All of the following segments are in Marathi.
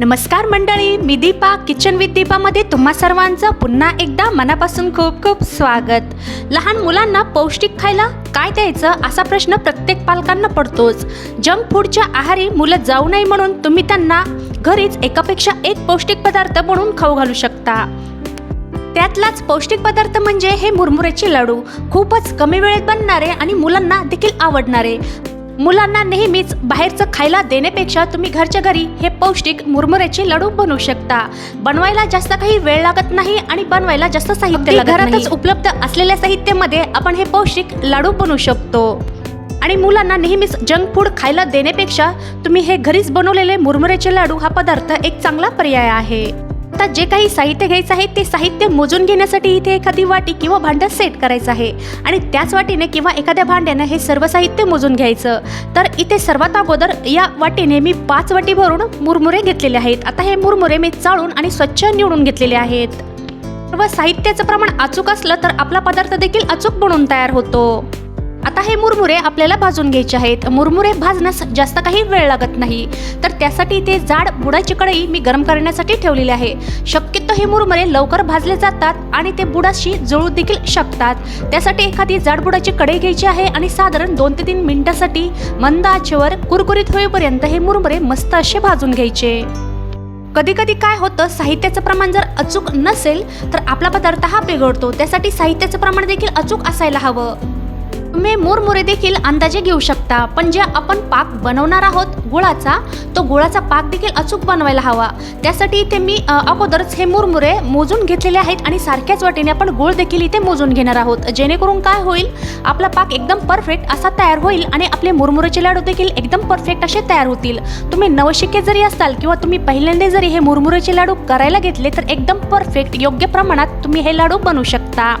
नमस्कार मंडळी मी दीपा. किचन विथ दीपामध्ये तुम्हा सर्वांचं पुन्हा एकदा मनापासून खूप खूप स्वागत. लहान मुलांना पौष्टिक खायला काय द्यायचं असा प्रश्न प्रत्येक पालकांना पडतोच. जंक फूडच्या आहारी मुलं जाऊ नये म्हणून तुम्ही त्यांना घरीच एकापेक्षा एक पौष्टिक पदार्थ बनवून खाऊ घालू शकता. त्यातलाच पौष्टिक पदार्थ म्हणजे हे मुरमुऱ्याचे लाडू. खूपच कमी वेळेत बनणारे आणि मुलांना देखील आवडणारे. मुलांना नेहमीच बाहेरचं खायला देण्यापेक्षा तुम्ही घरच्या घरी हे पौष्टिक मुरमुऱ्याचे लाडू बनवू शकता. बनवायला जास्त काही वेळ लागत नाही आणि बनवायला जास्त साहित्य घरातच उपलब्ध असलेल्या साहित्यामध्ये आपण हे पौष्टिक लाडू बनवू शकतो. आणि मुलांना नेहमीच जंक फूड खायला देण्यापेक्षा तुम्ही हे घरीच बनवलेले मुरमुऱ्याचे लाडू हा पदार्थ एक चांगला पर्याय आहे. आता जे काही साहित्य घ्यायचं आहे ते साहित्य मोजून घेण्यासाठी इथे एखादी वाटी किंवा भांडं सेट करायचं आहे. आणि त्याच वाटीने किंवा एखाद्या भांड्याने हे सर्व साहित्य मोजून घ्यायचं. तर इथे सर्वात अगोदर या वाटीने मी पाच वाटी भरून मुरमुरे घेतलेले आहेत. आता हे मुरमुरे मी चाळून आणि स्वच्छ निवडून घेतलेले आहेत. सर्व साहित्याचं प्रमाण अचूक असलं तर आपला पदार्थ देखील अचूक बनून तयार होतो. आता हे मुरमुरे आपल्याला भाजून घ्यायचे आहेत. मुरमुरे भाजण्यास जास्त काही वेळ लागत नाही. तर त्यासाठी ते जाड बुडाची कढई मी गरम करण्यासाठी ठेवलेली आहे. शक्यतो हे मुरमुरे लवकर भाजले जातात आणि ते बुडाशी जळू देखील शकतात. त्यासाठी एखादी जाड बुडाची कढई घ्यायची आहे आणि साधारण दोन ते तीन मिनिटासाठी मंद आचेवर कुरकुरीत होईपर्यंत हे मुरमुरे मस्त असे भाजून घ्यायचे. कधी कधी काय होतं साहित्याचं प्रमाण जर अचूक नसेल तर आपला पदार्थ हा बिघडतो. त्यासाठी साहित्याचं प्रमाण देखील अचूक असायला हवं. तुम्ही मुरमुरे देखील अंदाजे घेऊ शकता पण जे आपण पाक बनवणार आहोत गुळाचा तो गुळाचा पाक देखील अचूक बनवायला हवा. त्यासाठी इथे मी अगोदरच हे मुरमुरे मोजून घेतलेले आहेत आणि सारख्याच वाटेने आपण गुळ देखील इथे मोजून घेणार आहोत. जेणेकरून काय होईल आपला पाक एकदम परफेक्ट असा तयार होईल आणि आपले मुरमुरेचे लाडू देखील एकदम परफेक्ट असे तयार होतील. तुम्ही नवशिके जरी असाल किंवा तुम्ही पहिल्यांदा जरी हे मुरमुरेचे लाडू करायला घेतले तर एकदम परफेक्ट योग्य प्रमाणात तुम्ही हे लाडू बनवू शकता.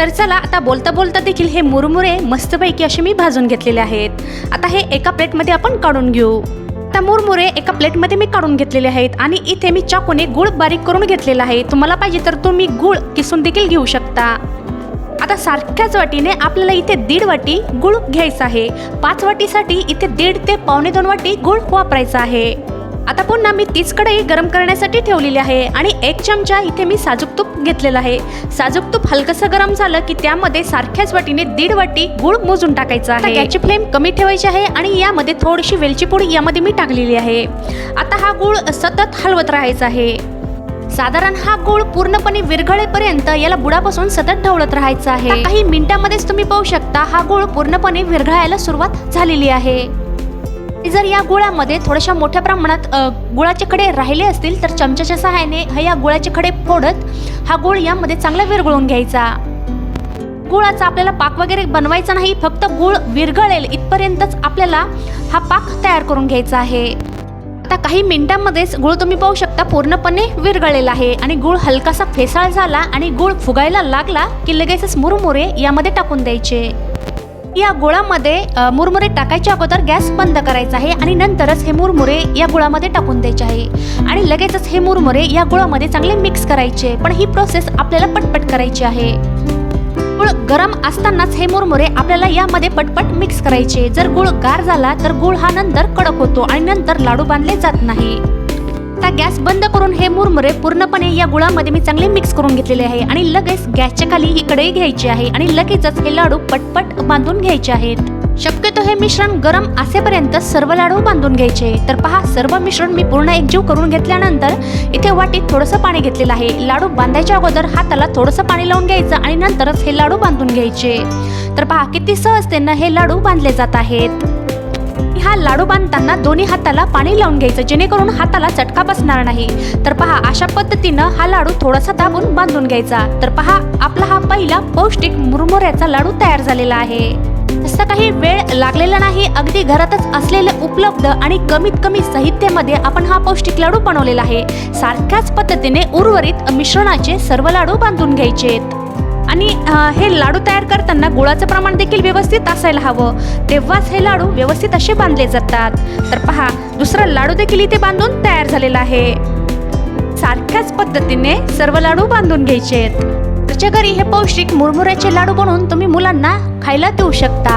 तर चला आता बोलता बोलता देखील हे मुरमुरे मस्तपैकी असे मी भाजून घेतलेले आहेत. आता हे एका प्लेटमध्ये आपण काढून घेऊ. आता मुरमुरे एका प्लेटमध्ये मी काढून घेतलेले आहेत आणि इथे मी चाकूने गुळ बारीक करून घेतलेला आहे. तुम्हाला पाहिजे तर तुम्ही गुळ किसून देखील घेऊ शकता. आता सारख्याच वाटीने आपल्याला इथे दीड वाटी गुळ घ्यायचा आहे. पाच वाटीसाठी इथे दीड ते पावणे दोन वाटी गुळ वापरायचा आहे. आता पुन्हा मी तीच कढई गरम करण्यासाठी ठेवलेली आहे आणि एक चमचा इथे मी साजूक तूप घेतलेलं आहे. साजूक तूप हलकसं गरम झालं की त्यामध्ये सारख्याच वाटीने दीड वाटी गुळ मोजून टाकायचा आहे. गॅसची फ्लेम कमी ठेवायची आहे आणि यामध्ये थोडीशी वेलची पूड यामध्ये मी टाकलेली आहे. आता हा गुळ सतत हलवत राहायचा आहे. साधारण हा गुळ पूर्णपणे विरघळेपर्यंत याला बुडापासून सतत ढवळत राहायचं आहे. काही मिनिटांमध्येच तुम्ही पाहू शकता हा गुळ पूर्णपणे विरघळायला सुरुवात झालेली आहे. जर या गुळामध्ये थोड्याशा मोठ्या प्रमाणात गुळाचे खडे राहिले असतील तर चमच्याच्या सहाय्याने हे या गुळाचे खडे फोडत हा गुळ यामध्ये चांगला विरघळून घ्यायचा. गुळाचा आपल्याला पाक वगैरे बनवायचा नाही फक्त गुळ विरघळेल इथपर्यंतच आपल्याला हा पाक तयार करून घ्यायचा आहे. आता काही मिनिटांमध्येच गुळ तुम्ही पाहू शकता पूर्णपणे विरघळलेला आहे आणि गुळ हलकासा फेसाळ झाला आणि गुळ फुगायला लागला की लगेचच मुरमुरे यामध्ये टाकून द्यायचे. या गुळामध्ये मुरमुरे टाकायच्या अगोदर गॅस बंद करायचा आहे आणि नंतरच हे मुरमुरे या गुळामध्ये टाकून द्यायचे आहे. आणि लगेचच हे मुरमुरे या गुळामध्ये चांगले मिक्स करायचे पण ही प्रोसेस आपल्याला पटपट करायची आहे. गुळ गरम असतानाच हे मुरमुरे आपल्याला यामध्ये पटपट मिक्स करायचे. जर गुळ गार झाला तर गुळ हा नंतर कडक होतो आणि नंतर लाडू बांधले जात नाही. आता गॅस बंद करून हे मुरमुरे पूर्णपणे या गुळामध्ये मी चांगले मिक्स करून घेतलेले आहे आणि लगेच गॅसच्या खाली ही कढई घ्यायची आहे आणि लगेचच हे लाडू पटपट बांधून घ्यायचे आहेत. शक्यतो हे मिश्रण गरम असेपर्यंत सर्व लाडू बांधून घ्यायचे. तर पहा सर्व मिश्रण मी पूर्ण एकजीव करून घेतल्यानंतर इथे वाटीत थोडंसं पाणी घेतलेलं आहे. लाडू बांधायच्या अगोदर हाताला थोडंसं पाणी लावून घ्यायचं आणि नंतरच हे लाडू बांधून घ्यायचे. तर पहा किती सहजतेनं हे लाडू बांधले जात आहेत. हा लाडू बांधताना दोन्ही हाताला पाणी लावून घ्यायचं जेणेकरून हाताला चटका बसणार नाही. तर पहा अशा पद्धतीनं हा लाडू थोडासा दाबून बांधून घ्यायचा. तर पहा आपला हा पहिला पौष्टिक मुरमुऱ्याचा लाडू तयार झालेला आहे. तसं काही वेळ लागलेला नाही अगदी घरातच असलेले उपलब्ध आणि कमीत कमी साहित्यामध्ये आपण हा पौष्टिक लाडू बनवलेला आहे. सारख्याच पद्धतीने उर्वरित मिश्रणाचे सर्व लाडू बांधून घ्यायचेत. आणि हे लाडू तयार करताना गुळाचं प्रमाण देखील व्यवस्थित असायला हवं. तेव्हाच हे लाडू व्यवस्थित असे बांधले जातात. तर पहा दुसरा लाडू देखील इथे बांधून तयार झालेला आहे. सारख्याच पद्धतीने सर्व लाडू बांधून घ्यायचे आहेत घरी हे पौष्टिक मुरमुऱ्याचे लाडू बनवून तुम्ही मुलांना खायला देऊ शकता.